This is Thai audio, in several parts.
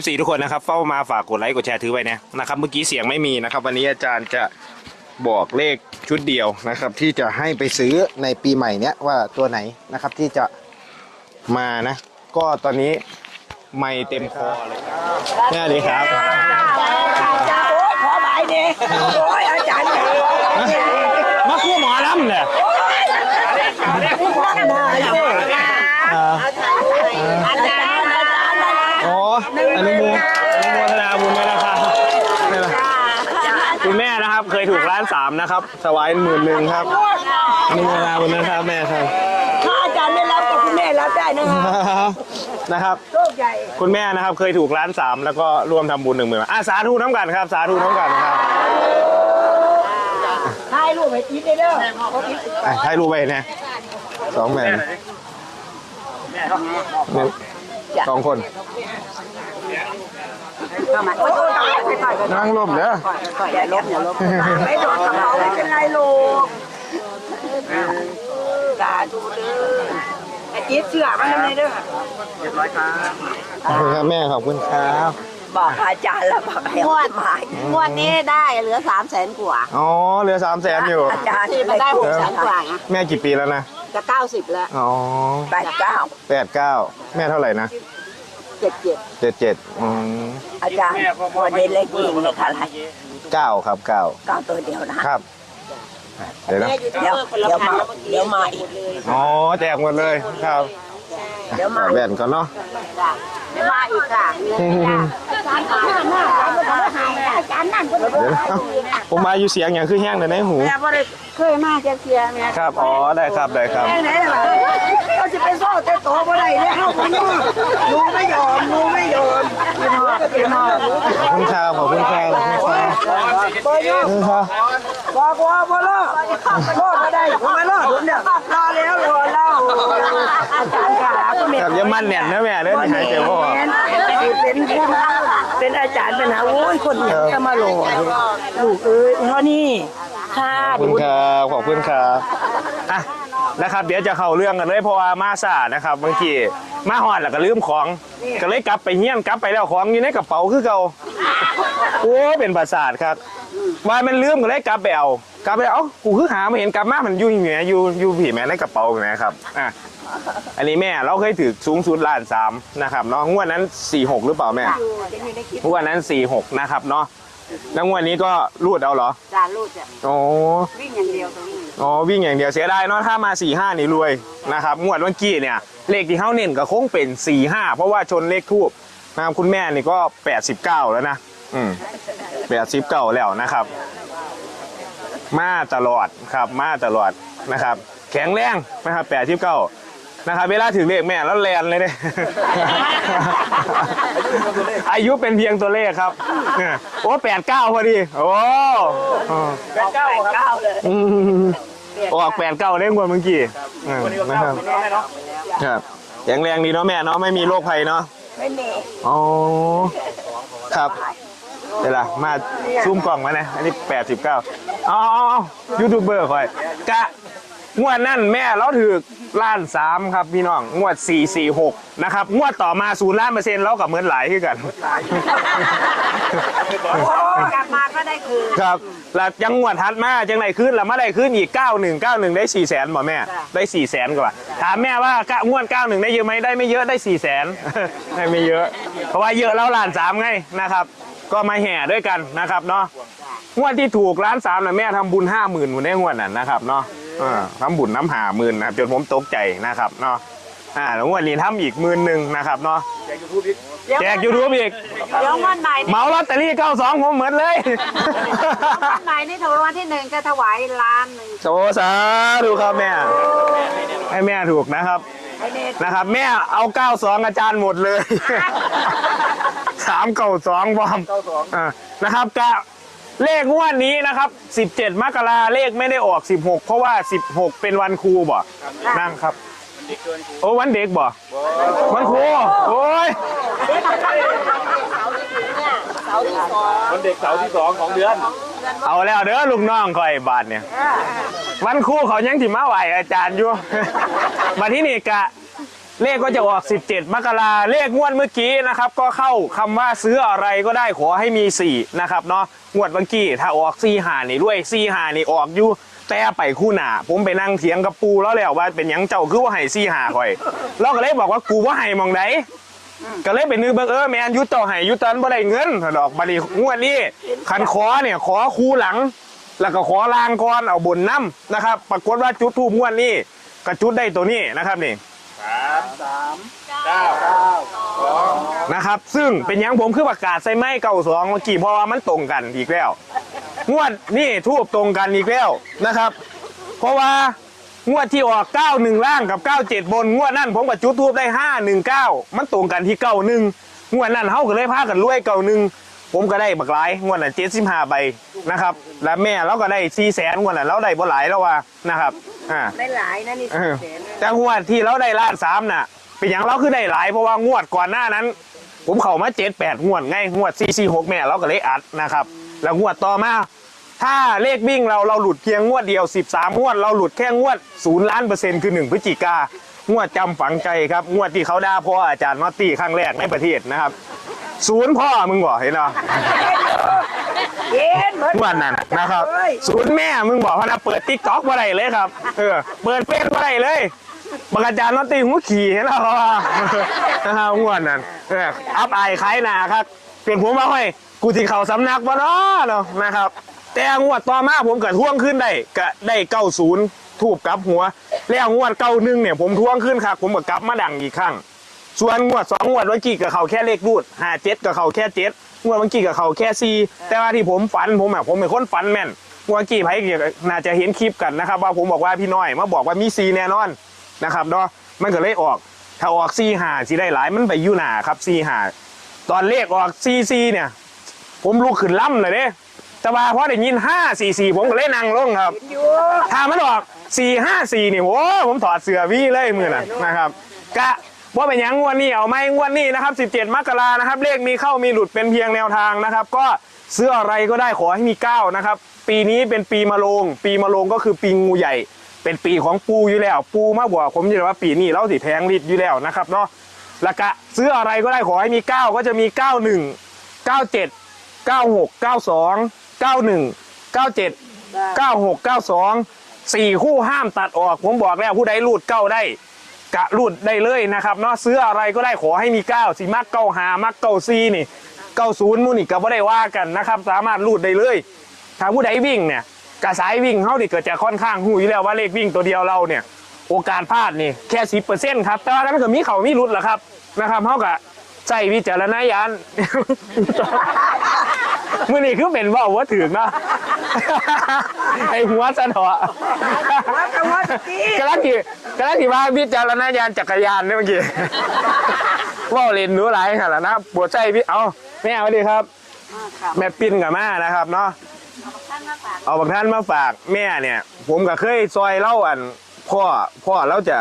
FC ทุกคนนะครับ เฝ้ามาฝากกดไลค์กดแชร์ถือไว้นะนะครับ เมื่อกี้เสียงไม่มีนะครับ วันนี้อาจารย์จะบอกเลขชุดเดียวนะครับ ที่จะให้ไปซื้อในปีใหม่เนี้ยว่าตัวไหนนะครับที่จะมานะ ก็ตอนนี้ไม่เต็มคอเลยแม่ดีครับจ้าโอ้ยขอหมายเดโอ้ยอาจารย์มาคู่หมอลำเนี่ยที่พ่อมอ่าอาจารย์อาจารย์อาจารย์นะ อ๋ ออนุโมอนุโมทนาบุญด้วยนะครับคุณแม่นะครับเคยถูกล้านสามนะครับสวายหมื่นหนึ่งครับอนุโมทนาบุญนะครับแม่ครับถ้าอาจารย์ไม่รับก็คุณแม่รับได้นะคะนะครับ โชคใหญ่คุณแม่นะครับเคยถูกล้านสามแล้วก็ร่วมทำบุญหนึ่งหมื่นบาทอะสาธุน้ำกันครับสาธุน้ำกันครับถ่ายรูปให้ติดได้เด้ออะให้รู้ไปเนี่ยสองแม่ สองคนเข้ามาโอ้ยค่อยๆนั่งลมเด้อค่อยๆอย่าลบอย่าลบไม่โดนกระเป๋าไม่เป็นไรลูกสาธุเด้อไอ้จิ๊ดเชื่อมันเลยเด้อขอบคุณครับแม่ขอบคุณครับบอกอาจารย์แล้วบอกให้งวดหมายงวดนี้ได้เหลือสามแสนกว่า อ๋อ เหลือสามแสนอยู่ อาจารย์ที่มันได้หกแสนกว่าไงแม่กี่ปีแล้วนะ จะเก้าสิบแล้วอ๋อแปดเก้าแปดเก้าแม่เท่าไหร่นะเจ็ดเจ็ดเจ็ดเจ็ดอืมอาจารย์วันนี้เลขยิงเลขอะไรเก้าครับเก้าเก้าตัวเดียวนะครับ เดี๋ยวนะเดี๋ยวเดี๋ยวมาเดี๋ยวมาอีกอ๋อแจกหมดเลยครับเดี๋ยวมาแบ่นก่อนเนาะไม่มาอีกค่ะอาจารย์นั่นก็ เดี๋ยวนะเอ้าผมมาอยู่เสียงอย่างคือแห้งเลยในหู แม่บ่ได้เคยมาแกเสียแม่ครับ อ๋อ ได้ครับ ได้ครับแค่ไหนล่ะเราจะไปโซ่เตะโตบ่ได้แล้วคุณลูกหนูไม่ยอมหนูไม่ยอมกินหอดกินหอดขอบคุณครับขอบคุณครับขอบคุณครับบ่ยอมขอบคุณครับบอกว่าบ่รอดรอดบ่ได้ผมไม่รอดผมเนี่ยรอแล้วรอเล่าอาจารย์ขาคุณแม่ครับอยังมั่นแน่นนะแม่เด้อนี่หายใจบ่ออก เป็นผู้ เป็นอาจารย์เป็นหาโอ้ยคนเนี่ยจะมาหล่อลูกเอ้ยเพราะนี่ค่ะขอบคุณครับขอบคุณครับอะ นะครับ เดี๋ยวจะเข้าเรื่องกันเลยเพราะว่ามาซานะครับเมื่อกี้มาหอดแล้วก็ลืมของก็เลยกลับไปเฮี้ยนกลับไปแล้วของอยู่ในกระเป๋าคือเก่าโอ้เป็นประสาทครับว่ามันลืมก็เลยกลับไปเอากลับไปเอากูคือหาไม่เห็นกลับมามันอยู่เหนืออยู่อยู่ผีแม่ในกระเป๋าแม่ครับอะอันนี้แม่เราเคยถือสูงสุดล้านสามนะครับเนาะงวดนั้นสี่หกหรือเปล่าแม่งวดนั้นสี่หกนะครับเนาะ แล้วงวดนี้ก็รูดเอาเหรอจานรูดจะโอ้วิ่งอย่างเดียวตรงนี้อ๋อวิ่งอย่างเดียวเสียดายเนาะถ้ามา4ี่ห้านี่รวยนะครับงวดเมื่อกี้เนี่ยเลขที่เขาเน้นก็คงเป็น4ี่ห้าเพราะว่าชนเลขทูบนะครับคุณแม่นี่ก็ 89 แล้วนะอืม89แล้วนะครับ มาตลอดครับมาตลอดนะครับ แข็งแรงนะครับ89 นะครับเวลาถึงเลขแม่แล้วแลนเลยเนี่ย อายุเป็นเพียงตัวเลขครับเนี่ยโอ้89พอดี โอ้อ๋อแปดเก้าเก้าเลยอืมออกแปดเก้าเล่นกว่าเมื่อกี้อืมนะครับครับแข็งแรงดีเนาะแม่เนาะไม่มีโรคภัยเนาะไม่มีอ๋อครับเดี๋ยวล่ะมาซูมกล่องมานะอันนี้แปดสิบเก้าเอาเอาเอายูทูบเบอร์คอยกะ งวดนั่นแม่เราถือล้านสามครับพี่น้อง งวดสี่สี่หกนะครับงวดต่อมาศูนย์ล้านเปอร์เซ็นต์แล้วกับเหมือนหลายขึ้นกันกลับมาก็ได้คืนครับแล้วยังงวดทัดมาจังไหนขึ้นแล้วมาได้ขึ้นอีก91 91ได้4 0 0แสนบ่แม่ได้4 0 0แสนกว่าถามแม่ว่างวด91ได้เยอะไหมได้ไม่เยอะได้4 0 0แสนได้ไม่เยอะ เพราะว่าเยอะแล้วล้านสามไงนะครับก็มาแห่ด้วยกันนะครับเนาะงวดที่ถูกล้านสามนะแม่ทำบุญห้าหมื่นวันนี้งวดนั้นนะครับเนาะเออทำบุญน้ำหาหมื่นนะครับจนผมตกใจนะครับเนาะอ่าแล้วงวดนี้ทำอีกหมื่นหนึ่งนะครับเนาะแจกยูทูบอีกเดี๋ยววันใหม่นี่เหมาลอตเตอรี่92ผมเหมือนเลยวันใหม่นี่ถูกรางวัลที่หนึ่งจะถวายล้านหนึ่งโชสาธุครับแม่ให้แม่ถูกนะครับนะครับ แม่เอา92อาจารย์หมดเลย สามเก่าสองบอมอ่านะครับกะ เลขงวดนี้นะครับ 17 มกราเลขไม่ได้ออก 16 เพราะว่า 16 เป็นวันครูบ่นั่งครับ โอ้วันเด็กบ่วันครูโอ้ยวันเด็กเสาร์ที่สองของเดือน เอาแล้วเด้อลูกน้องคอยบาทเนี่ย วันครู่เขายังถิมาไหวอาจารย์อยู่ มาที่นี่กะเลขก็จะออก 17 มกราเลขงวดเมื่อกี้นะครับ ก็เข้าคำว่าซื้ออะไรก็ได้ขอให้มี 4 นะครับเนาะ งวดเมื่อกี้ถ้าออก4หานี่ด้วย4หานี่ออกอยู่แต่ไปคู่หนาผมไปนั่งเถียงกับปูแล้วและว่าเป็นหยังเจ้าคือว่าให้4หาคอยเราก็เลยบอกว่ากูว่าให้มองไหนก็เลยไปนึกเบิ่งเออแมนยุตต่อให้ยุตันบ่ได้เงินดอกบัดนี้งวดนี้คันขอเนี่ยขอคู่หลัง แล้วก็ขอลางก่อนเอาบนน้ำนะครับ ปรากฏว่าจุดทูบงวดนี้ก็จุดได้ตัวนี้นะครับนี่สามสามเก้า นะครับ ซึ่งเป็นหยังผมคือประกาศใส่ไม้เก่าสองเมื่อกี้เพราะว่ามันตรงกันอีกแล้ว งวดนี่ทูบตรงกันอีกแล้วนะครับ เพราะว่างวดที่ออก 91 ล่างกับ 97 บน งวดนั่นผมกับจุดทูบได้ 519 มันตรงกันที่91งวดนั่นเฮาก็เลยพากันรวยเก่าหนึ่งผมก็ได้บักหลายงวดนั้น75ใบนะครับ และแม่เราก็ได้4แสนงวดนั้นเราได้บ่หลายแล้วว่านะครับอ่าได้หลายนะนี่เออแสนแต่งวดที่เราได้ล้านสามน่ะ เป็นอย่างเราคือได้หลายเพราะว่างวดก่อนหน้านั้น ผมเข้ามาเจ็ดแปดงวดไงงวดสี่สี่หกแม่เราก็เลยอัดนะครับ แล้วงวดต่อมา ถ้าเลขวิ่งเราเราหลุดเพียงงวดเดียว 13 งวด เราหลุดแค่งวดศูนย์ล้านเปอร์เซ็นต์คือ 1 พฤศจิกางวดจำฝังใจครับงวดที่เขาด่าพ่ออาจารย์นอตตี้ครั้งแรกในประเทศนะครับศูนย์พ่อมึงบอกเห็นเหรอเย็นเหมือนงวดนั้นนะครับเอ้ยศูนย์แม่มึงบอกว่านะเปิดติ๊กต็อกมาได้เลยครับ เออ เปิดเฟซมาได้เลย บักอาจารย์นอตตีหัวขี่เห็นแล้วว่านะครับงวดนั้นเอออัพไอายขายหนาครับ เปลี่ยนผมมาให้อยกูที่เขาสำนักวะเนาะเนาะนะครับ แต่งวดต่อมาผมเก็ท่วงขึ้นได้ก็ได้เก้าศูนย์ถูกกลับหัว แล้วงวดเก้าหนึ่งเนี่ยผมท่วงขึ้นครับผมก็กลับมาดังอีกครั้งส่วนงวดสองงวดเมื่อกี้กับเขาแค่เลขรูดห้าเจ็ดกับเขาแค่เจ็ดงวดเมื่อกี้กับเขาแค่ซีแต่ว่าที่ผมฝันผมอะผมเป็นคนฝันแม่นงวดเมื่อกี้ไพ่เกี่ยวน่าจะเห็นคลิปกันนะครับว่าผมบอกว่าพี่น้อยมาบอกว่ามีซีแน่นอน นะครับเนาะมันก็เลยออกถ้าออกซีหาซีได้หลายมันไปอยู่หนาครับซีหาตอนเลขออกซีซีเนี่ย ผมลุกขึ้นล่ำเลยเด้แต่ว่าพอได้ยินห้าสี่สี่ผมก็เลยนั่งลงครับอยู่ถ้ามันออก4 5 4นี่โอ้ผมถอดเสื้อวี่เลยมือน่ะนะครับกะว่าเป็นหยังงวดนี้เอาไหมงวดนี้นะครับ 17 มกรานะครับ เลขมีเข้ามีหลุดเป็นเพียงแนวทางนะครับ ก็ซื้ออะไรก็ได้ขอให้มีก้าวนะครับ ปีนี้เป็นปีมะโรงปีมะโรงก็คือปีงูใหญ่ เป็นปีของปูอยู่แล้ว ปูมาบอกผมอยู่แล้วว่าปีนี้เราสิแทงฤทธิ์อยู่แล้วนะครับเนาะแล้วก็ซื้ออะไรก็ได้ขอให้มีก้าก็จะมี 91 97 96 92 91 97 96 92สี่คู่ห้ามตัดออก ผมบอกแล้วผู้ใดรูดเก้าได้กะรูดได้เลยนะครับเนาะซื้ออะไรก็ได้ขอให้มีเก้าสิมักเก้าหามักเก้าซีนี่เก้าศูนย์มูนี่ก็ไม่ได้ว่ากันนะครับ สามารถรูดได้เลยถ้าผู้ใดวิ่งเนี่ย กระสายวิ่งเขาดิเกิดจะค่อนข้างหูอยู่แล้วว่าเลขวิ่งตัวเดียวเราเนี่ย โอกาสพลาดนี่แค่สิบเปอร์เซ็นต์ครับ แต่ว่านั้นก็มีเขามีรุดแหละครับนะครับเขากะใส่วิจารณญาณมื่อนี้คือเป็นเว่าว่าถึงเนาะไอหัวสะเถาะว่ากันว่าจี้กระลักที่กระลักที่ว่าวิจารณญาณจักรยานเนี่ยเมื่อกี้เว่าเล่นหนูหลายขนาดนะปวดใจพี่เอาแม่สวัสดีครับ แม่ปิ้นกับมานะครับเนาะท่าน มาฝากเอาบางท่านมาฝากแม่เนี่ย ผมก็เคยซอยเล่าอัน พ่อพ่อเราจะ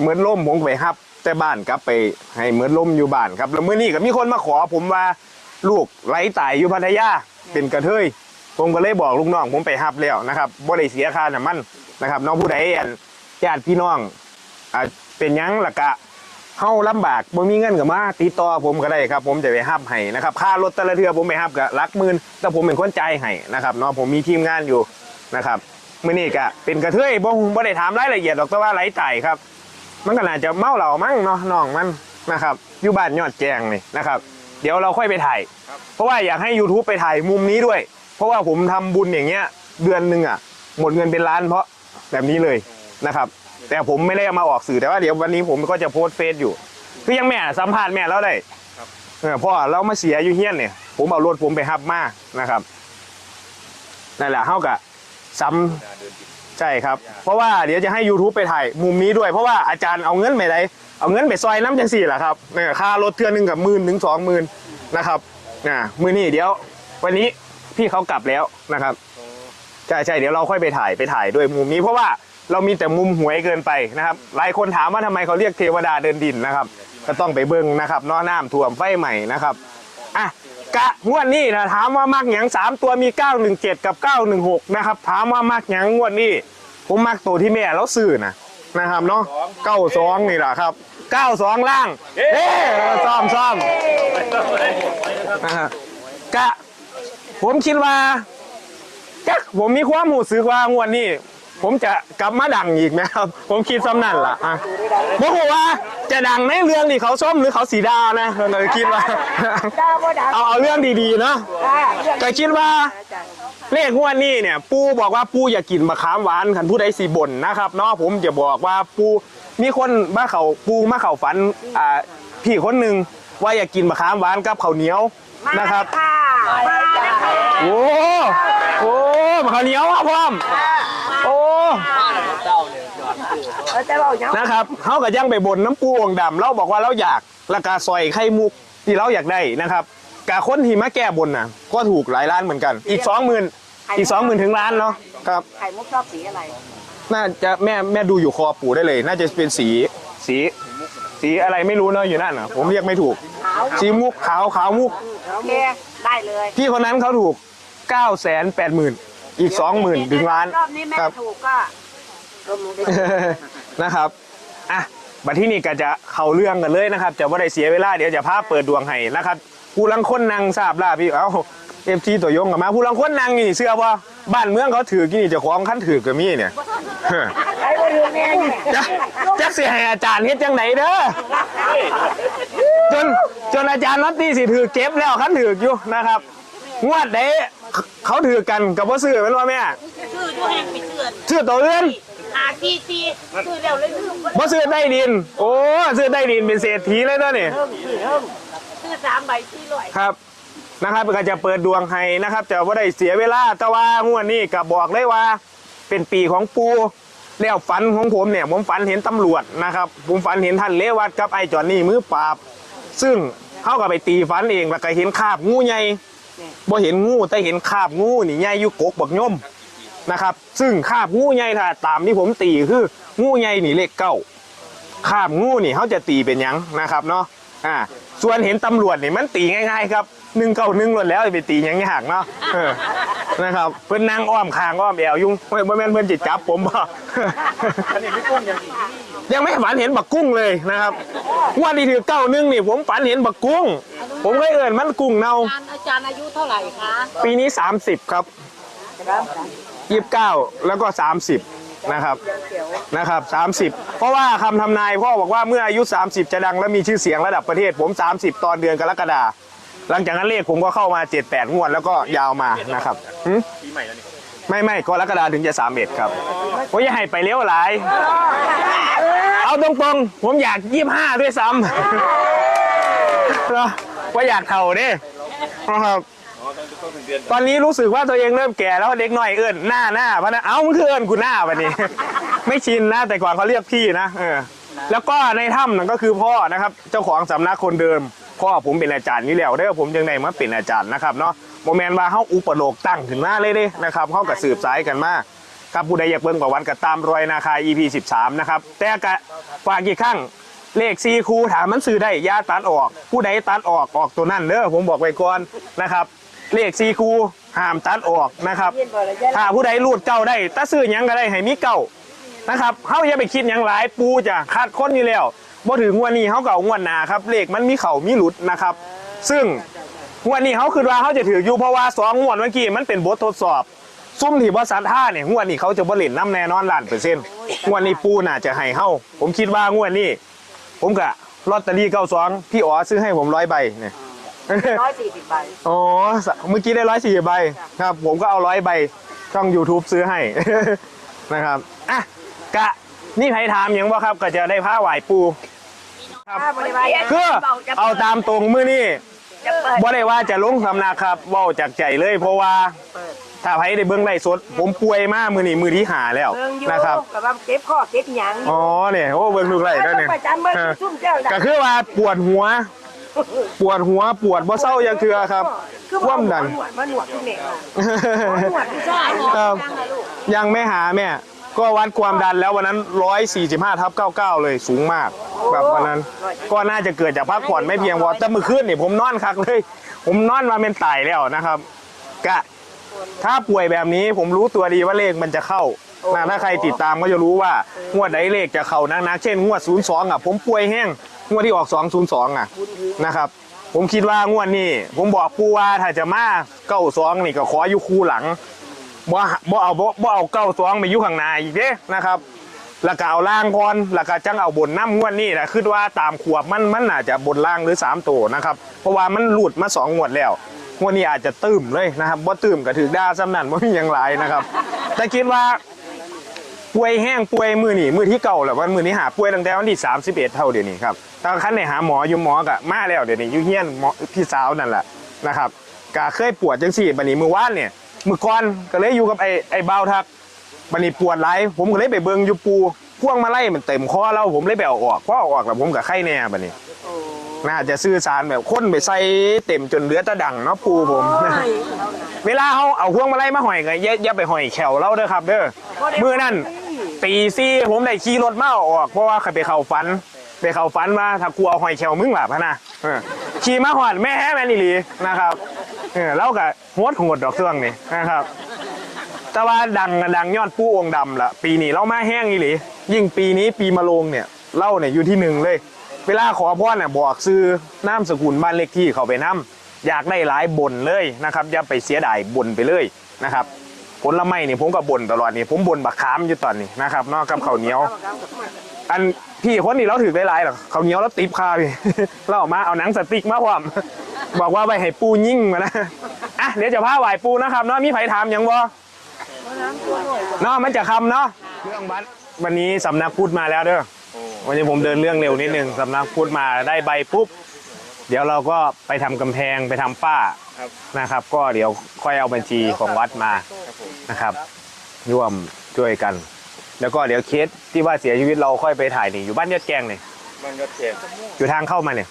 เหมือนล่มผมไปฮับ แต่บ้านกลับไปให้เหมือนล่มอยู่บ้านครับ แล้วเมื่อนี้ก็มีคนมาขอผมว่าลูกไร้ตายอยู่พัทยาเป็นกระเทยผมก็เลยบอกลูกน้องผมไปฮับแล้วนะครับบ่ได้เสียค่าน้ำมันนะครับ น้องผู้ใดอันญาติพี่น้องอ่าเป็นหยังละกะ เฮาลำบากบ่มีเงินก็มาติดต่อผมก็ได้ครับ ผมจะไปฮับให้นะครับค่ารถแต่ละเทือผมไปฮับก็หลักหมื่นแต่ผมเป็นคนจ่ายให้นะครับเนาะผมมีทีมงานอยู่นะครับมื้อนี้ก็เป็นกระเทยบ่บ่ได้ถามรายละเอียดหรอกแต่ว่าไร้ตายครับ มันก็น่าจะเมาเหล้ามั้งเนาะน้องมันนะครับอยู่บ้านยอดแจงนี่นะครับ เดี๋ยวเราค่อยไปถ่าย เพราะว่าอยากให้ YouTube ไปถ่ายมุมนี้ด้วย เพราะว่าผมทำบุญอย่างเงี้ย เดือนหนึ่งอะ หมดเงินเป็นล้านเพราะแบบนี้เลยนะครับ แต่ผมไม่ได้เอามาออกสื่อแต่ว่าเดี๋ยววันนี้ผมก็จะโพสต์เฟซอยู่ คือยังแม่สัมภาษณ์แม่แล้วได้เออพ่อเรามาเสียอยู่เฮี้ยนเนี่ย ผมเอารถผมไปฮับมานะครับนั่นแหละเท่ากับซ้ำใช่ครับ เพราะว่าเดี๋ยวจะให้ YouTube ไปถ่ายมุมนี้ด้วยเพราะว่าอาจารย์เอาเงินไปไหนเอาเงินไปซอยน้ำจังสี่แหละครับเนี่ยค่ารถเทือนหนึ่งกับหมื่นถึงสองหมื่นนะครับอ่ามือนี่เดี๋ยว วันนี้พี่เขากลับแล้วนะครับใช่ใช่เดี๋ยวเราค่อยไปถ่ายไปถ่ายด้วยมุมนี้เพราะว่า เรามีแต่มุมหวยเกินไปนะครับ หลายคนถามว่าทำไมเขาเรียกเทวดาเดินดินนะครับ ก็ต้องไปเบิ้งนะครับเนอน้ำท่วมไฟใหม่นะครับอะกะงวดนี้นะถามว่ามากหยังสามตัวมี 917 กับ 916 นะครับ ถามว่ามากหยังงวดนี้ ผมมักตัวที่แม่เราซื้อนะนะครับเนาะเก้าสองนี่แหละครับ 92 ล่างเอ๊ซ่อมซ่อมนะฮะกะผมคิดว่าจักผมมีความหูสึกว่างวดนี้ ผมจะกลับมาดังอีกไหมครับ ผมคิดซ้ำนั่นล่ะอะบอกว่าจะดังในเรื่องที่เขาส้มหรือเขาสีดานะเลยคิดว่า ดาวบ่ดังเอาเอาเรื่องดีๆเนาะค่ะเรื่องก็คิดว่าเลขงวดนี้เนี่ย ปูบอกว่าปูอย่ากินมะขามหวานคันผู้ใดสีบ่นนะครับเนาะผมจะบอกว่าปูมีคนมาเขาปูมาเขาฝันอ่าพี่คนหนึ่งว่าอย่ากินมะขามหวานกับข้าวเหนียว นะครับค่ะมาแล้วค่ะโอ้โอ้มะขามเหนียวอะพ่อม โอ้เออแต่เรายังนะครับเขาก็ยังไปบนน้ำปูองค์ดำเราบอกว่าเราอยากราคาซอยไข่มุกที่เราอยากได้นะครับกาคนที่มาแก้บนน่ะ ก็ถูกหลายล้านเหมือนกัน อีกสองหมื่นอีกสองหมื่นถึงล้านเนาะครับไข่มุกชอบสีอะไร น่าจะแม่แม่ดูอยู่คอปู่ได้เลย น่าจะเป็นสีสี สีอะไรไม่รู้เนาะอยู่นั่นน่ะผมเรียกไม่ถูกขาว สีมุกขาวขาวมุก โอเคได้เลยพี่คนนั้นเขาถูก 9 8 0 0 0 0 อีก 20,000 ถึงล้านรอบนี้แม่ครับ ถูกก็รวมๆได้ นะครับ อะ บัดที่นี่ก็จะเข้าเรื่องกันเลยนะครับ จะว่าได้เสียเวลา เดี๋ยวจะพาเปิดดวงให้นะครับ ผู้ลังคนนางทราบล่าพี่ เอ้าเอฟซีตัวยงกับมา ผู้ลังคนนางนี่เสื้อว่า บ้านเมืองเขาถือกี่นี่เจะคล้าของขั้นถือกับมีเนี่ยใครบ่อยู่แม่นี่จักจักเสียให้อาจารย์เฮ็ดจังไหนเด้อจนจนอาจารย์นัตตี้สิถือเก็บแล้วขั้นถืออยู่นะครับ งวดเด้เขาถือกันกับว่าซื้อเป็นว่าแม่ชื่อด้วยแห่งปิดเตือนซื้อตัวอื่นหาทีทีชื่อเร็วเลยลืมบ่ซื้อใต้ดิน โอ้ซื้อใต้ดินเป็นเศรษฐีเลยเนาะนี่ชื่อสามใบที่ลอยครับ นะครับก็จะเปิดดวงให้นะครับจะว่าได้เสียเวลาแต่ว่างวดนี้ก็บอกเลยว่า เป็นปีของปูแล้วฝันของผมเนี่ยผมฝันเห็นตำรวจนะครับผมฝันเห็นท่านเลวัตกับไอ้จอนนี่มือปราบ ซึ่งเขาก็ไปตีฝันเองแล้วก็เห็นคาบงูใหญ่บ่เห็นงูแต่เห็นคาบงูนี่ใหญ่อยู่กกบักย่อมนะครับซึ่งคาบงูใหญ่ถ้าตามที่ผมตีคืองูใหญ่นี่เลขเก้าคาบงูนี่เขาจะตีเป็นยังนะครับเนาะอ่าส่วนเห็นตำรวจนี่มันตีง่าย ๆ ครับ หนึ่งเก้าหนึ่งหมดแล้วไปตีหยังยากเนาะเออนะครับ เพื่อนนั่งอ้อมคางอ้อมแอวยุ่งเฮ้ยบ่แม่นเพื่อนจิตจับผมบ่ยังไม่ฝันเห็นบักกุ้งเลยนะครับงว่านี่ถือเก้าหนึ่งนี่ผมฝันเห็นบักกุ้ง ผมก็เอินมันกุ้งเนาอาจารย์อาจารย์อายุเท่าไหร่คะปีนี้ 30 ครับ29แล้วก็ 30 นะครับนะครับ 30 เพราะว่าคำทำนายพ่อบอกว่าเมื่ออายุ 30 จะดังและมีชื่อเสียงระดับประเทศผม 30 ตอนเดือนกรกฎา หลังจากนั้นเลขผมก็เข้ามา 7-8งวดแล้วก็ยาวมานะครับหึปีใหม่แล้วนี่ไม่ไม่กรกฎาถึงจะ31ครับผมอย่าให้ไปเลี้ยวหลาย เอาตรงๆ ผมอยาก 25 ด้วยซ้ำเนอะว่าอยากเข่าเด้นะครับอ๋อต้องต้องถึงเดือนตอนนี้รู้สึกว่าตัวเองเริ่มแก่แล้วเด็กหน่อยเอิ้นหน้าหน้าพะนะเอ้ามึงคือเอิ้นกูหน้าวันนี้ ไม่ชินนะ แต่ก่อนเขาเรียกพี่นะเออแล้วก็ในถ้ำนั่นก็คือพ่อนะครับ เจ้าของสำนักคนเดิม พ่อผมเป็นอาจารย์นี่แล้วเด้อผมยังไงมาเป็นอาจารย์นะครับเนาะโมเมนต์ว่าเขาอุปโลกตั้งถึงหน้าเลยเด้นะครับเขากับสืบสายกันมาครับผู้ใดอยากเบิ่งประวัติก็ตามรอยนาคา EP 13นะครับแต่กะฝากกี่ครั้งเลขซีคูถามมันซื้อได้อยาตัดออก ผู้ใดตัดออกออกตัวนั่นเด้อผมบอกไว้ก่อนนะครับเลขซีคูห้ามตัดออกนะครับ ถ้าผู้ใดรูดเก้าได้ถ้าซื้อยังก็ได้ให้มีเก้านะครับเฮาอย่าไปคิดยังหลายปูจะคาดค้นอยู่แล้ว บ่ถึงงวันนี้เฮาก็เอางวดหน้าครับเลขมันมีเข่ามีหลุดนะครับ ซึ่งงวดนี้เขาคือว่าเขาจะถืออยู่เพราะว่าสองงวดเมื่อกี้มันเป็นบททดสอบ ซุ่มที่บริษัทท่าเนี่ยงวดนี้เขาจะบ่เล่นน้ำแน่นอนล้านเปอร์เซ็นต์งวดนี้ปูน่าจะให้เฮาผมคิดว่างวดนี้ ผมกะลอตเตอรี่เก้าสองพี่อ๋อซื้อให้ผมร้อยใบเนี่ยร้อยสี่สิบใบอ๋อสเมื่อกี้ได้ร้อยสี่ใบครับ ผมก็เอาร้อยใบช่อง YouTube ซื้อให้นะครับอะกะนี่ใครถามหยังบ่ครับ ก็จะได้ผ้าไหวปู ครับคือเอาตามตรงมือนี่บ่ได้ว่าจะลงสำนักครับเว้าจากใจเลยเพราะว่าถ้าใครได้เบิ่งไลฟ์สด ผมป่วยมากมือนี่มือที่หาแล้วเบิ่งอยู่นะครับ กับว่าเก็บข้อเก็บหยังอ๋อเนี่ยโอ้เบิ่งดูไรด้วยเนี่ยประจำเบิ่งซุ่มเจ้าก็คือว่าปวดหัว ปวดหัวปวดบ่เศร้าอย่างเทือครับคือคว่ำดัน หนวดมาหนวดที่เหน็กหนวดที่ใช่ครับยังไม่หาแม่ ก็วัดความดันแล้ววันนั้น 145ทับ99 เลยสูงมาก แบบวันนั้น ก็น่าจะเกิดจากพักผ่อนไม่เพียงพอแต่เมื่อคืนนี่ผมนอนคักเลย ผมนอนมาเป็นไตแล้วนะครับ กะ ถ้าป่วยแบบนี้ผมรู้ตัวดีว่าเลขมันจะเข้านะถ้าใครติดตามก็จะรู้ว่างวดใดเลขจะเข้านักๆเช่นงวด 02 อะ ผมป่วยแห้งงวดที่ออก 202 อะนะครับ ผมคิดว่างวดนี้ผมบอกปูว่าถ้าจะมาเก้าสองนี่ก็ขออยู่คู่หลังบ่บ่เอาบ่บ่เอาเก้าสองไปอยู่ข้างหน้าอีกเด้นะครับ แล้วก็เอาล่างก่อนแล้วก็จังเอาบนน้ำงวดนี้นะคือว่าตามขวบมันมันอาจจะบนล่างหรือ3ตัวนะครับเพราะว่ามันหลุดมาสองงวดแล้วงวดนี้อาจจะตื้มเลยนะครับบ่าตื้มก็ถือด้าซ้ำนั่นบ่ามีหยังหลนะครับ แต่คิดว่าป่วยแห้งป่วยมือหนีมือที่เก่าแหละวันมือนี้หาป่วยตั้งแต่วันที่31 เท่าเดี๋ยวนี้ครับถ้าคันไหนหาหมออยู่หมอก็มาแล้วเดี๋ยวนี้ยู่เฮียนหมอพี่สาวนั่นแหละนะครับก็เคยปวดจังสี่บัดนี้มือว่านเนี่ยมือก่อนก็เลยอยู่กับไอ้ไอ้เบาทัก บันนี้ปวดไหลายผมก็เลยไปเบิงอยู่ปูพ่วงมาไล่มันเต็มคอแล้วผมเลยไปเอาออกพอเอาออกแล้วผมกับไข้แน่บันนี้น่าจะซื้อสารแบบค้นไปใส่เต็มจนเหลือแตะดังเนาะปูผมเวลาเขาเอาพวงมาไล่มาห่อยก็อย่าอย่าไปห่อยแขวเราเด้อครับ เด้อมือนั่นตีซี่ผมได้ขี่รถมาเอาออกเพราะว่าเคยไปเข่าฟัน ไปเข่าฟันมาถ้ากูเอาหอยแขวมึงหลับพะนะเออขี่มาหอดแม่แม่นี่หลีนะครับเออแล้วก็โหดโหดดอกเครื่องนี่นะครับ แต่ว่าดังอะดังยอดผู้องค์ดำละปีนี้เรามาแห้งอีหลียิ่งปีนี้ปีมะโรงเนี่ยเล่าเนี่ยอยู่ที่หนึ่งเลย เวลาขอพรเนี่ยบอกซื้อน้ำสกุลบ้านเลขที่เขาไปน้ำอยากได้หลายบนเลยนะครับอย่าไปเสียดายบนไปเลยนะครับผลไม้นี่ผมก็บ่นตลอดนี่ผมบ่นบักขามอยู่ตอนนี้นะครับนอกกับข้าวเหนียว อันพี่คนนี้เราถือได้หลายหรอข้าวเหนียวแล้วติบคาพี่เราออกมาเอาหนังสติ๊กมาพร้อมบอกว่าไปให้ปูยิ่งมานะอะเดี๋ยวจะพาไหวปูนะครับเนาะมีไผถามยังบ่ เนาะมันจะคำเนาะเรื่องบัตรวันนี้สำนักพุทธมาแล้วเด้อวันนี้ผมเดินเรื่องเร็วนิดนึงสำนักพุทธมาได้ใบปุ๊บเดี๋ยวเราก็ไปทำกำแพงไปทำฝ้านะครับ ก็เดี๋ยวค่อยเอาบัญชีของวัดมานะครับ ร่วมช่วยกัน แล้วก็เดี๋ยวเคสที่ว่าเสียชีวิตเราค่อยไปถ่ายนี่อยู่บ้านยอดแกงนี่มันก็เจ็บอยู่ทางเข้ามาเนี่ย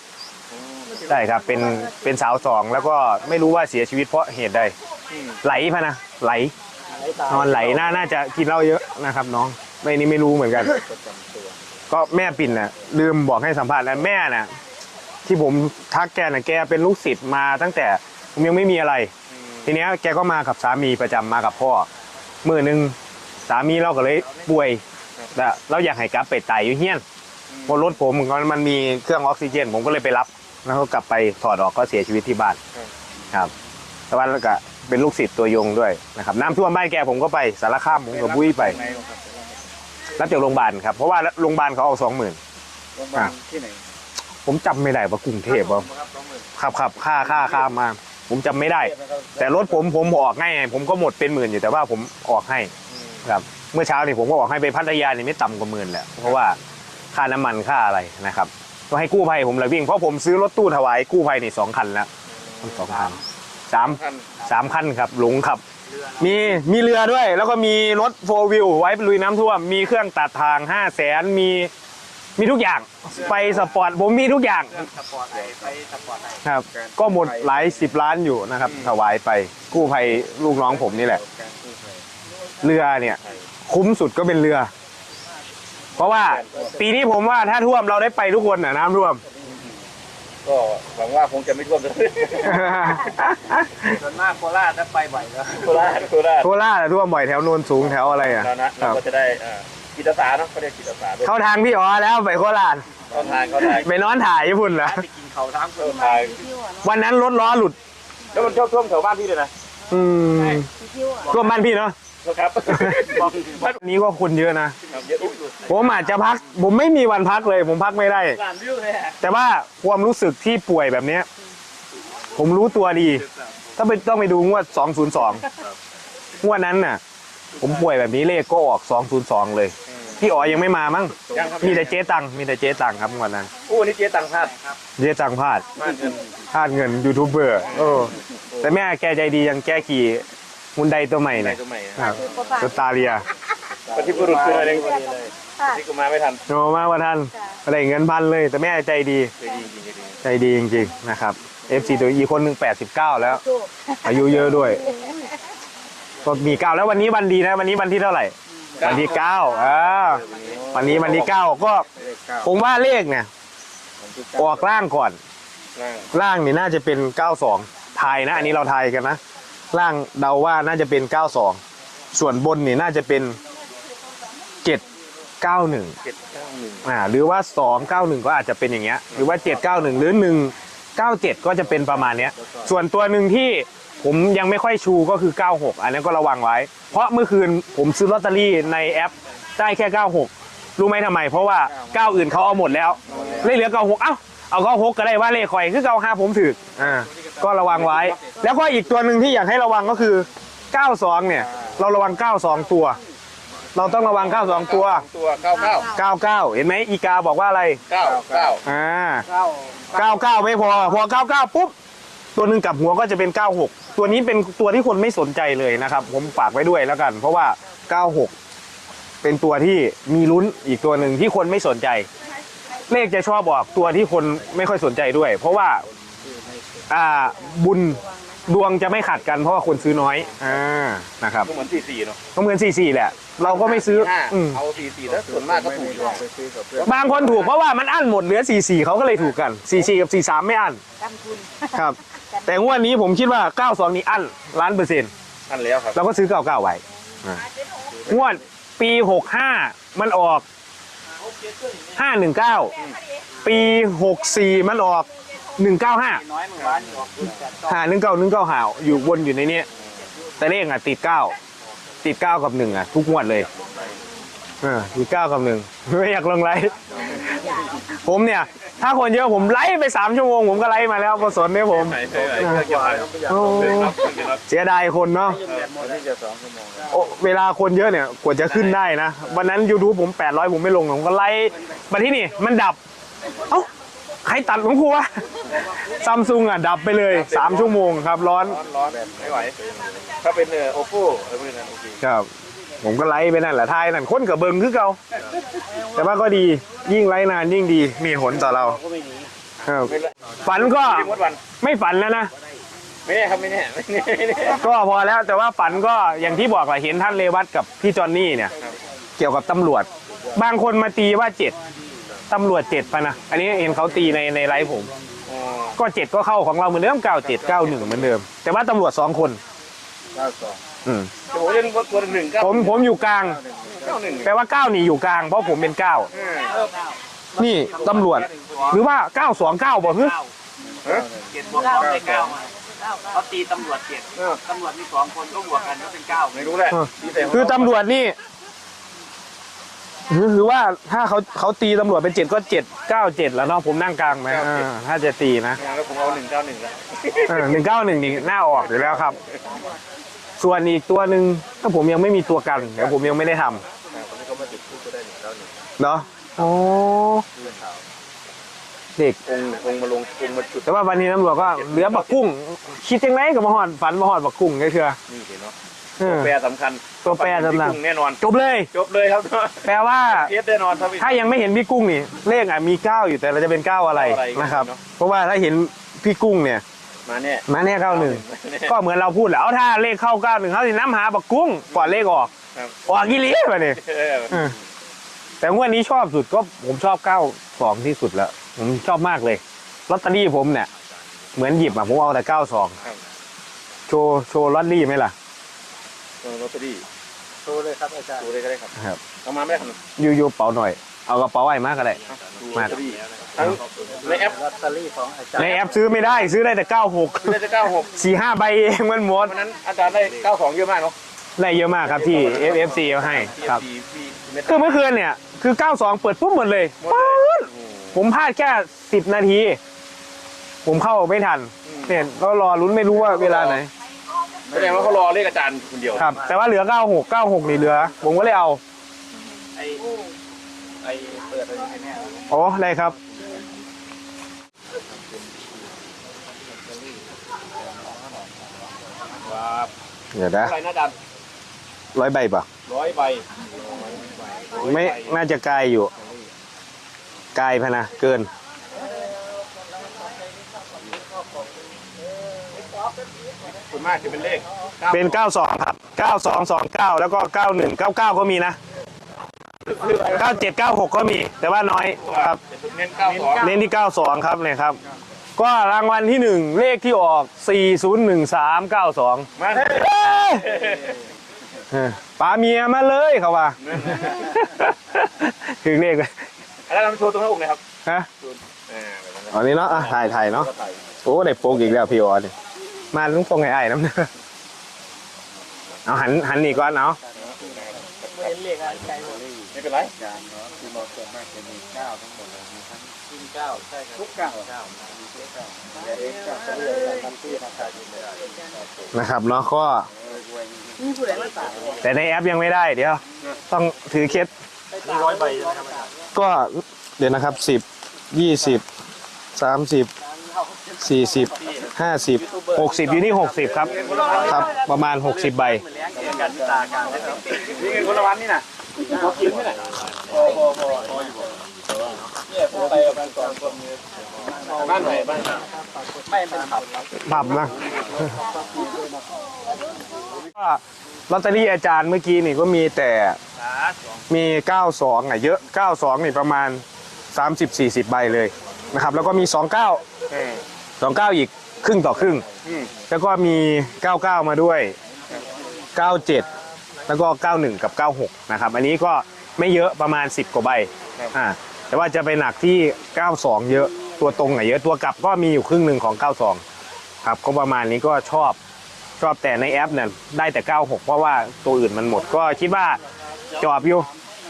ใช่ครับเป็นเป็นสาวสองแล้วก็ไม่รู้ว่าเสียชีวิตเพราะเหตุใดไหลพะนะไหล นอนไหลน่าน่าจะกินเหล้าเยอะนะครับ น้องไม่นี่ไม่รู้เหมือนกัน ก็แม่ปิ่นน่ะ ลืมบอกให้สัมภาษณ์แล้วแม่น่ะ ที่ผมทักแกน่ะแกเป็นลูกศิษย์มาตั้งแต่ผมยังไม่มีอะไร ทีเนี้ยแกก็มากับสามีประจำมากับพ่อมือหนึ่งสามีเราก็เลยป่วยแต่เราอยากให้กลับไปไต่อยู่เฮียนเพราะรถผมมันมันมีเครื่องออกซิเจน ผมก็เลยไปรับ แล้วก็กลับไปถอดออกก็เสียชีวิตที่บ้านครับ แต่ว่าแล้วก็ เป็นลูกศิษย์ตัวยงด้วยนะครับน้ำท่วมบ้านแกผมก็ไปสารคามผมก็บุ้ยไปไงครับรับจากโรงพยาบาลครับเพราะว่าโรงพยาบาลเขาเอาสองหมื่นโรงพยาบาลที่ไหนผมจำไม่ได้ว่ากรุงเทพว่าครับสองหมื่นขับขับค่าค่าค่ามา ผมจำไม่ได้ แต่รถผมผมออกให้ไงผมก็หมดเป็นหมื่นอยู่แต่ว่าผมออกให้ครับเมื่อเช้านี่ผมก็ออกให้ไปพัทยานี่ไม่ต่ำกว่าหมื่นแหละเพราะว่าค่าน้ำมันค่าอะไรนะครับก็ให้กู้ภัยผมเลยวิ่งเพราะผมซื้อรถตู้ถวายกู้ภัยนี่สองคันแล้วสองคัน สามท่านสามคันครับหลงขับ มีมีเรือด้วย แล้วก็มีรถโฟวิวไว้ลุยน้ำท่วม มีเครื่องตัดทางห้าแสนมีมีทุกอย่างไปสปอร์ตผมมีทุกอย่างสปอร์ตไปสปอร์ตไหนครับ ก็หมดหลายสิบล้านอยู่นะครับถวายไปกู้ภัยลูกน้องผมนี่แหละการกู้ภัยเรือเนี่ย คุ้มสุดก็เป็นเรือ เพราะว่าปีนี้ผมว่าถ้าท่วมเราได้ไปทุกคนน่ะน้ำท่วม ก็หวังว่าคงจะไม่ท่วมเลยส่วนมากโคราชจะไปบ่อยแล้วโคราชโคราชโคราชอะท่วมบ่อยแถวโนนสูงแถวอะไรอะแล้วนะคเรารับก็จะได้อ่าจิตอาสาเนาะเขาเรียกจิตอาสาด้วยเข้าทางพี่อ๋อแล้วไปโคราชเขาทางเขาทางไปนอนถ่ายญี่ปุ่นเหรอไปกินเขาทั้งเขาทางวันนั้นรถล้อหลุด แล้วมันชอบท่วมแถวบ้านพี่เลยนะอืม ท่วมบ้านพี่เนาะ ครับวันนี้ก็คนเยอะนะ เยอะอุ๊ยผมอาจจะพัก ผมไม่มีวันพักเลย ผมพักไม่ได้ล้านวิวเลยฮะแต่ว่าความรู้สึกที่ป่วยแบบเนี้ย ผมรู้ตัวดี ถ้าไปต้องไปดูงวด 202งวดนั้นน่ะ ผมป่วยแบบนี้เลขก็ออก 202 เลย พี่อ๋อยังไม่มามั้ง ยังครับมีแต่เจ๊ตังค์มีแต่เจ๊ตังค์ครับงวดนั้น อู้นี่เจ๊ตังพลาดเจ๊ตังค์พลาด มากเกินพลาดเงินยูทูบเบอร์ เออ แต่แม่แกใจดียังแกขี่ ฮุนไดตัวใหม่ไหนเนี่ยตัวใหม่ครับสตาเรียปฏิบุรุษคืออะไรนี่ก็มาไม่ทันโนมากว่าท่านอะไรเงินพันเลย แต่แม่ใจดีใจดีจริงๆใจดีใจดีจริงๆนะครับ FC ตัวอีกคนหนึ่ง89 แล้วอายุเยอะด้วยก็มีเก้าแล้ววันนี้วันดีนะ วันนี้วันที่เท่าไหร่ วันที่เก้าอ่าวันนี้วันที่เก้าก็เลขเก้าผมว่าเลขเนี่ยออกล่างก่อน ล่าง ล่างนี่น่าจะเป็น 92ทายนะ อันนี้เราทายกันนะ ล่างเดาว่าน่าจะเป็น 92 ส่วนบนนี่น่าจะเป็นเก้าหนึ่งเจ็ดเก้าหนึ่งอ่าหรือว่าสองเก้าหนึ่งก็อาจจะเป็นอย่างเงี้ยหรือว่าเจ็ดเก้าหนึ่งหรือหนึ่งเก้าเจ็ดก็จะเป็นประมาณเนี้ย ส่วนตัวหนึ่งที่ผมยังไม่ค่อยชูก็คือ 96 อันนั้นก็ระวังไว้ เพราะเมื่อคืนผมซื้อลอตเตอรี่ในแอปได้แค่ 96 รู้ไหมทำไม เพราะว่า 9 อื่นเขาเอาหมดแล้ว เลยเหลือ 96 เอ้าเอา 96 ก็ได้ว่าเลขคอยคือ 95 ผมถืออ่า ก็ระวังไว้ แล้วก็อีกตัวหนึ่งที่อยากให้ระวังก็คือ92เนี่ย เราระวัง92ตัว เราต้องระวัง92ตัวตัวเก้าเก้า99เห็นไหมอีกาบอกว่าอะไรเก้าเก้าอ่าเก้า99ไม่พอพอ99ปุ๊บตัวหนึ่งกลับหัวก็จะเป็น 96 ตัวนี้เป็นตัวที่คนไม่สนใจเลยนะครับ ผมฝากไว้ด้วยแล้วกัน เพราะว่า 96 เป็นตัวที่มีลุ้นอีกตัวหนึ่งที่คนไม่สนใจ เลขจะชอบออกตัวที่คนไม่ค่อยสนใจด้วย เพราะว่า อ่าบุญดวงจะไม่ขัดกันเพราะว่าคนซื้อน้อยอ่านะครับก็เหมือนสี่สี่เนาะก็เหมือน44แหละ เราก็ไม่ซื้อห้าอืมเอาสี่สี่แล้วส่วนมากก็ถูกอยู่บางคนถูกเพราะว่ามันอั้นหมดเหลือ44เขาก็เลยถูกกัน44กับ43ไม่อั้นกันทุนครับ แต่งวดนี้ผมคิดว่า92นี้อั้นล้านเปอร์เซ็นต์อันแล้วครับ เราก็ซื้อ99ไว้อ่างวดปี65มันออก519ปี64มันออก 195น้อยมึงร้านอยู่หา19 19หาอยู่วนอยู่ในเนี้ยแต่เลขอะติด9ติด9กับ1อะ ทุกงวดเลยเออติด9กับ1ไม่อยากลงไลฟ์ผมเนี่ย ถ้าคนเยอะผมไลฟ์ไป3ชั่วโมงผมก็ไลฟ์มาแล้วก็สนเนี่ยผมไหนใช่ไหมเกี่ยวกับโอ้ครับเกี่ยวกับเสียดายคนเนาะโอ้เวลาคนเยอะเนี่ยกว่าจะขึ้นได้นะ วันนั้น YouTube ผม 800 ผมไม่ลง ผมก็ไล่มาที่นี่ มันดับ เอ้า ใครตัดของกูวะซัมซุงอะ ดับไปเลย 3 ชั่วโมงครับ ร้อน ร้อนร้อนไม่ไหว ถ้าเป็นเออโอโปเออพวกนั้นโอเคครับ ผมก็ไล่ไปนั่นแหละทายนั่นคนกับเบิงคือเก่าแต่ว่าก็ดียิ่งไล่นานยิ่งดี มีผลต่อเราครับฝันก็พี่มดวัน ไม่ฝันแล้วนะ ไม่แน่ครับไม่แน่ไม่แน่ไม่แน่ก็พอแล้วแต่ว่าฝันก็อย่างที่บอกแหละเห็นท่านเรวัตกับพี่จอนนี่เนี่ยครับเกี่ยวกับตำรวจ บางคนมาตีว่าเจ็ด ตำรวจเจ็ดปะนะ อันนี้เห็นเขาตีในในไลฟ์ผม อ๋อก็เจ็ดก็เข้าของเราเหมือนเดิมเก้าเจ็ดเก้าหนึ่งเหมือนเดิม แต่ว่าตำรวจสองคนอืมแต่ผมเล่นตัวหนึ่งเก้าผมผมอยู่กลาง เก้าหนึ่งแปลว่าเก้านี่อยู่กลางเพราะผมเป็นเก้าอืมนี่ตำรวจ หรือว่าเก้าสองเก้าบ่ฮึฮะเจ็ดบวกเก้าเป็นเก้าเขาตีตำรวจเจ็ดเออตำรวจมีสองคนก็บวกกันก็เป็นเก้าไม่รู้แหละที่แต่คือตำรวจนี่ หรือหรือว่าถ้าเขาเขาตีตำรวจเป็นเจ็ดก็เจ็ดเก้าเจ็ดแล้วเนาะผมนั่งกลางไหมอ่าถ้าจะตีนะแล้วผมเอาหนึ่งเก้าหนึ่งแล้วหนึ่งเก้าหนึ่งนี่หน้าออกอยู่แล้วครับ ส่วนอีกตัวหนึ่งถ้าผมยังไม่มีตัวกันเดี๋ยวผมยังไม่ได้ทำเนาะอ๋อเด็ก องค์องค์มาลงองค์มาจุดแต่ว่าวันนี้ตำรวจก็เหลือบักกุ้ง คิดยังไงกับมาหอดฝันมาหอดบักกุ้งไงเชื่อนี่เห็นเนาะ เออแปรสำคัญตัวแปรสำคัญ แน่นอน จบเลย จบเลยครับแปลว่าเคสแน่นอนถ้าถ้ายังไม่เห็นพี่กุ้งนี่เลขอะมีเก้าอยู่แต่เราจะเป็นเก้าอะไรเก้าอะไรนะครับ เนอะ เพราะว่าถ้าเห็นพี่กุ้งเนี่ยมาเนี่ย มาแน่เก้าหนึ่งก็เหมือนเราพูดแหละเอาถ้าเลขเข้าเก้าหนึ่งเขาสิน้ำหาบักกุ้งก่อนเลขออกครับ ออกกี่ลีวะเนี่ย เออเออแต่งวดนี้ชอบสุดก็ผมชอบเก้าสองที่สุดแล้ว ผมชอบมากเลยลอตเตอรี่ผมเนี่ย เหมือนหยิบอะผมเอาแต่เก้าสองโชว์โชว์ลอตเตอรี่ไหมล่ะเออ ลอตเตอรี่โชว์เลยครับอาจารย์ดูเลยก็ได้ครับครับ เอามาไม่ได้ครับยูยูเป๋าหน่อย เอากระเป๋าไอ้มากก็ได้ ดูลอตเตอรี่ทั้งในแอปลอตเตอรี่ของอาจารย์ในแอปซื้อไม่ได้ซื้อได้แต่เก้าหกได้จะเก้าหกสี่ห้าใบเองมันหมดวันนั้นอาจารย์ได้เก้าสองเยอะมากเนาะได้เยอะมากครับที่ FFC เอาให้ครับที่ที่เม็ดคือเมื่อคืนเนี่ย คือ 92 เปิดปุ๊บหมดเลยหมดเลยผมพลาดแค่ 10 นาที ผมเข้าไม่ทันเนี่ยก็รอลุ้นไม่รู้ว่าเวลาไหน แสดงว่าเขารอเลขอาจารย์คนเดียวครับ แต่ว่าเหลือ 96 96นี่เหลือ ผมก็เลยเอาไอ้ไอ้เปิดอะไรให้แม่อ๋อได้ครับว้าเดี๋ยวนะเท่าไหร่นะอาจารย์ร้อยใบป่ะร้อยใบไม่น่าจะไกลอยู่ไกลพะนะเกิน ส่วนมากจะเป็นเลขเป็น 92 ครับ 9229 แล้วก็ 91 99 ก็มีนะ 97 96 ก็มี แต่ว่าน้อยครับ เน้นเก้าสองเน้นที่ 92 ครับเนี่ยครับ ก็รางวัลที่ 1 เลขที่ออก 401392มาเออไปปลาเมียมาเลยเขาว่า ถึงเลขเลยแล้วเราโชว์ตรงหน้าอกเลยครับฮะอ่าแบบนั้นนะอันนี้เนาะอะถ่ายถ่ายเนาะ ก็ถ่าย โอ้ ได้โปกอีกแล้วพี่ออนี่ มาลุงโปงไอ้ไอ้น้ำเนอะเอาหันหันนี่ก่อนเนาะไม่เป็นไรจานเนาะคือเราส่วนมากจะมีเก้าทั้งหมดเลยมีทั้งขึ้นเก้าใช่ครับทุกเก้าเก้ามีทุกเก้าเดี๋ยวเองจะเรียนทำที่ทำการอยู่ไม่ได้นะครับเนาะก็แต่ในแอปยังไม่ได้เดี๋ยว ต้องถือเคสมีร้อยใบใช่ไหมครับอาจารย์ก็เดี๋ยวนะครับสิบยี่สิบสามสิบสี่สิบ ห้าสิบหกสิบอยู่นี่หกสิบครับ ครับ ประมาณหกสิบใบ นี่เงินคนละวันนี่นะพอกินไหมน่ะพอพอพอพออยู่เนี่ยผมไปกับบ้านก่อนคนบ้านไหนบ้านไม่เป็นขับปรับนะก็ลอตเตอรี่อาจารย์เมื่อกี้นี่ก็มีแต่มี 92อะเยอะ 92 นี่ประมาณ 30-40 ใบเลยนะครับ แล้วก็มี 29 29 อีก ครึ่งต่อครึ่งแล้วก็มี 99 มาด้วย 97 แล้วก็ 91 กับ 96 นะครับ อันนี้ก็ไม่เยอะประมาณ 10 กว่าใบอ่าแต่ว่าจะไปหนักที่ 92 เยอะ ตัวตรงอะเยอะ ตัวกลับก็มีอยู่ครึ่งหนึ่งของ 92 ครับ ก็ประมาณนี้ก็ชอบ ชอบแต่ในแอปเนี่ยได้แต่ 96 เพราะว่าตัวอื่นมันหมด ก็คิดว่าจอบอยู่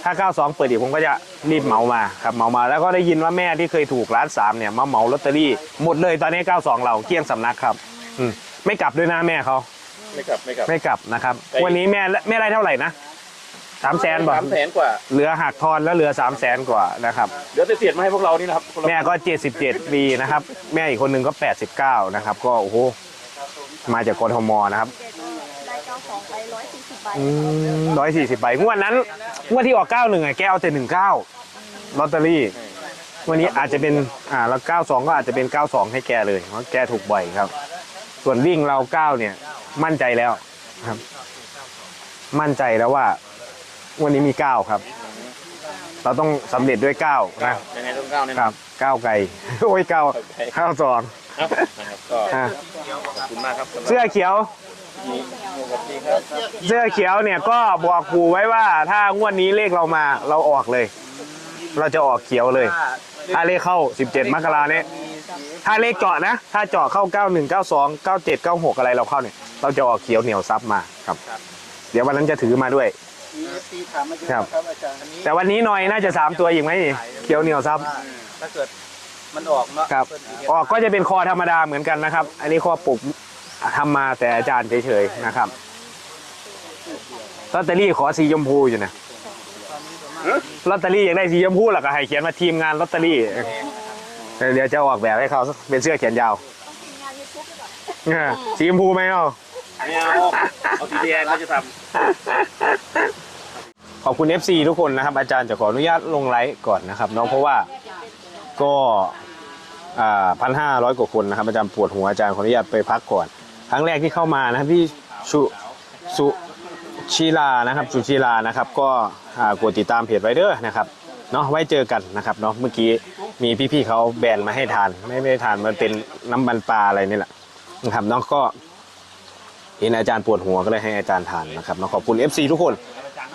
ถ้า 92 เปิดอีกผมก็จะรีบเหมามาครับเหมามาแล้วก็ได้ยินว่าแม่ที่เคยถูกร้านสามเนี่ยมาเหมาลอตเตอรี่หมดเลยตอนนี้ 92 เราเกลี้ยงสำนักครับอืมไม่กลับด้วยนะแม่เขาไม่กลับไม่กลับ ไม่กลับนะครับ วันนี้แม่แม่ได้เท่าไหร่นะสามแสนบอกสามแสนกว่า เหลือหักทอนแล้วเหลือสามแสนกว่านะครับเดี๋ยวจะเสียดมาให้พวกเรานี่นะครับแม่ก็ 77 ปีนะครับ แม่อีกคนหนึ่งก็ 89 นะครับ ก็โอ้โหมาจากกทมนะครับได้ เก้าสองไปร้อยสี่สิบใบร้อยสี่สิบใบงวดนั้นงวดที่ออก91อะแกเอาแต่19ลอตเตอรี่ วันนี้อาจจะเป็นอ่าแล้ว92ก็อาจจะเป็น92ให้แกเลยเพราะแกถูกบ่อยครับ ส่วนวิ่งเรา9เนี่ย มั่นใจแล้วครับ มั่นใจแล้วว่า วันนี้มี9ครับ เราต้องสำเร็จด้วย9นะ ยังไงต้องก้าวเนี่ยครับก้าวไกล โอ้ยเก้าข้าวสองครับนะครับก็อะขอบคุณมากครับสำหรับเสื้อเขียวสวัสดีครับ เสื้อเขียวเนี่ยก็บอกปู่ไว้ว่า ถ้างวดนี้เลขเรามาเราออกเลย เราจะออกเขียวเลย ถ้าเลขเข้า 17 มกราเนี่ยถ้าเลขเจาะนะ ถ้าเจาะเข้า 91 92 97 96 อะไรเราเข้าเนี่ย เราจะออกเขียวเหนียวซับมาครับ เดี๋ยววันนั้นจะถือมาด้วยตีถามมาครับครับอาจารย์อันนี้แต่วันนี้หน่อยน่าจะ 3 ตัวอีกไหมนี่เขียวเหนียวซับถ้าเกิดมันออกเนาะครับเพิ่นสิเฮ็ดออกก็จะเป็นคอธรรมดาเหมือนกันนะครับ อันนี้คอปลุก ทำมาแต่อาจารย์เฉยๆนะครับลอตเตอรี่ขอสีชมพูอยู่นะลอตเตอรี่อยากได้สีชมพูหรอก็ให้เขียนมาทีมงานลอตเตอรี่เดี๋ยวจะออกแบบให้เขาเป็นเสื้อแขนยาวเออสีชมพูไหมเนาะไม่เอาเอาสีแดงเราจะทขอบคุณ FC ทุกคนนะครับ อาจารย์จะขออนุญาตลงไลฟ์ก่อนนะครับเน้องเพราะว่าก็พันห้าร้อยกว่าคนนะครับอาจารย์ปวดหัวอาจารย์ขออนุญาตไปพักก่อน ครั้งแรกที่เข้ามานะครับพี่สุสุชีลานะครับสุชีลานะครับ ก็อ่ากดติดตามเพจไวเด้อนะครับเนาะไว้เจอกันนะครับเนาะเมื่อกี้มีพี่ๆเขาแบนมาให้ทาน ไม่ไม่ได้ทานมันเป็นน้ำมันปลาอะไรนี่แหละนะครับเนาะก็เห็นอาจารย์ปวดหัวก็เลยให้อาจารย์ทานนะครับเนาะขอบคุณ FC ทุกคน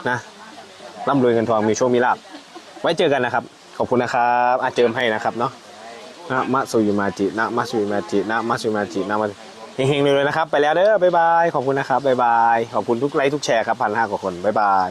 นะร่ำรวยเงินทองมีโชคมีลาภไว้เจอกันนะครับ ขอบคุณนะครับอาเจิมให้นะครับเนาะนะมะสุยมาจินะมะสุยมาจินะมะสุยมาจินะมะ เฮงๆเลยนะครับ ไปแล้วเด้อบ๊ายบาย ขอบคุณนะครับบ๊ายบาย ขอบคุณทุกไลค์ทุกแชร์ครับพันห้ากว่าคนบ๊ายบาย